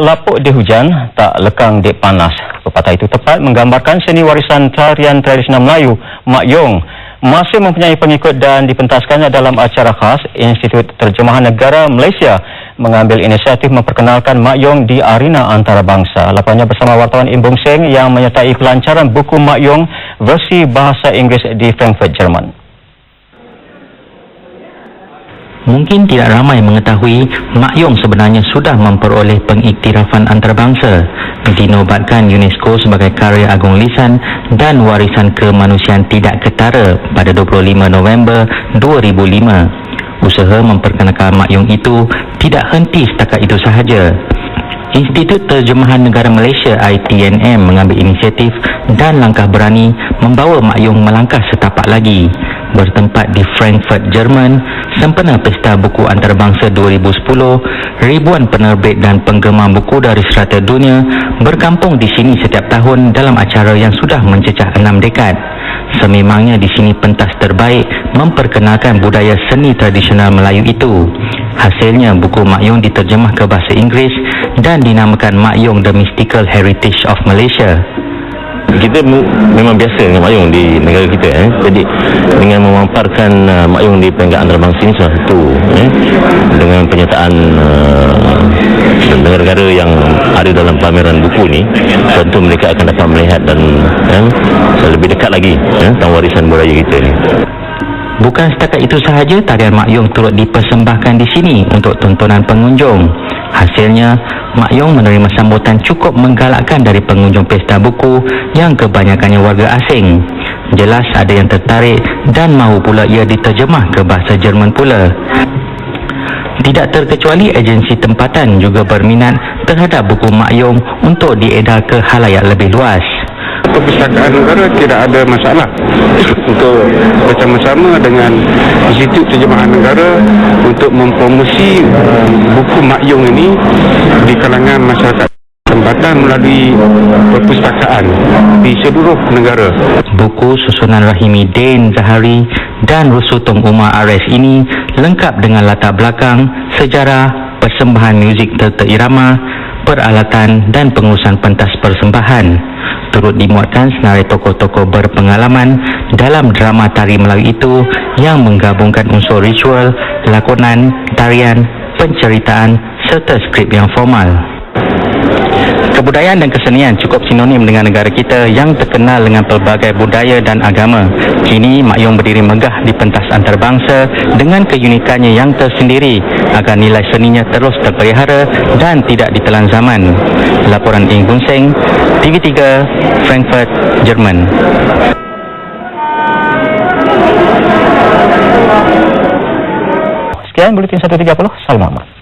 lapuk di hujan, tak lekang di panas. Pepatah itu tepat menggambarkan seni warisan tarian tradisional Melayu, Mak Yong. Masih mempunyai pengikut dan dipentaskannya dalam acara khas, Institut Terjemahan Negara Malaysia mengambil inisiatif memperkenalkan Mak Yong di arena antarabangsa. Laporannya bersama wartawan Imbung Seng yang menyertai pelancaran buku Mak Yong versi bahasa Inggeris di Frankfurt, Jerman. Mungkin tidak ramai mengetahui Mak Yong sebenarnya sudah memperoleh pengiktirafan antarabangsa dinobatkan UNESCO sebagai karya agung lisan dan warisan kemanusiaan tidak ketara pada 25 November 2005. Usaha memperkenalkan Mak Yong itu tidak henti setakat itu sahaja. Institut Terjemahan Negara Malaysia ITNM mengambil inisiatif dan langkah berani membawa Mak Yong melangkah setapak lagi bertempat di Frankfurt, Jerman, sempena Pesta Buku Antarabangsa 2010, ribuan penerbit dan penggemar buku dari serata dunia berkampung di sini setiap tahun dalam acara yang sudah mencecah enam dekad. Sememangnya di sini pentas terbaik memperkenalkan budaya seni tradisional Melayu itu. Hasilnya buku Mak Yong diterjemah ke bahasa Inggeris dan dinamakan Mak Yong The Mystical Heritage of Malaysia kita memang biasa dengan mayung di negara kita eh. jadi dengan memamparkan uh, mayung di peringkat antarabangsa ini satu eh, dengan penyertaan uh, negara-negara yang ada dalam pameran buku ni tentu mereka akan dapat melihat dan eh, lebih dekat lagi eh, tentang warisan budaya kita ni Bukan setakat itu sahaja, tarian Mak Yong turut dipersembahkan di sini untuk tontonan pengunjung. Hasilnya, Mak Yong menerima sambutan cukup menggalakkan dari pengunjung pesta buku yang kebanyakannya warga asing. Jelas ada yang tertarik dan mahu pula ia diterjemah ke bahasa Jerman pula. Tidak terkecuali agensi tempatan juga berminat terhadap buku Mak Yong untuk diedar ke halayak lebih luas perpustakaan negara tidak ada masalah untuk bersama-sama dengan Institut Terjemahan Negara untuk mempromosi uh, buku Mak Yong ini di kalangan masyarakat tempatan melalui perpustakaan di seluruh negara. Buku susunan Rahimi Din Zahari dan Rusutung Umar Ares ini lengkap dengan latar belakang, sejarah, persembahan muzik terta irama, peralatan dan pengurusan pentas persembahan turut dimuatkan senarai tokoh-tokoh berpengalaman dalam drama tari Melayu itu yang menggabungkan unsur ritual, lakonan, tarian, penceritaan serta skrip yang formal. Kebudayaan dan kesenian cukup sinonim dengan negara kita yang terkenal dengan pelbagai budaya dan agama. Kini Mak Yong berdiri megah di pentas antarabangsa dengan keunikannya yang tersendiri agar nilai seninya terus terpelihara dan tidak ditelan zaman. Laporan Ing Bunseng, TV3, Frankfurt, Jerman. Sekian Buletin 130, Salam Ahmad.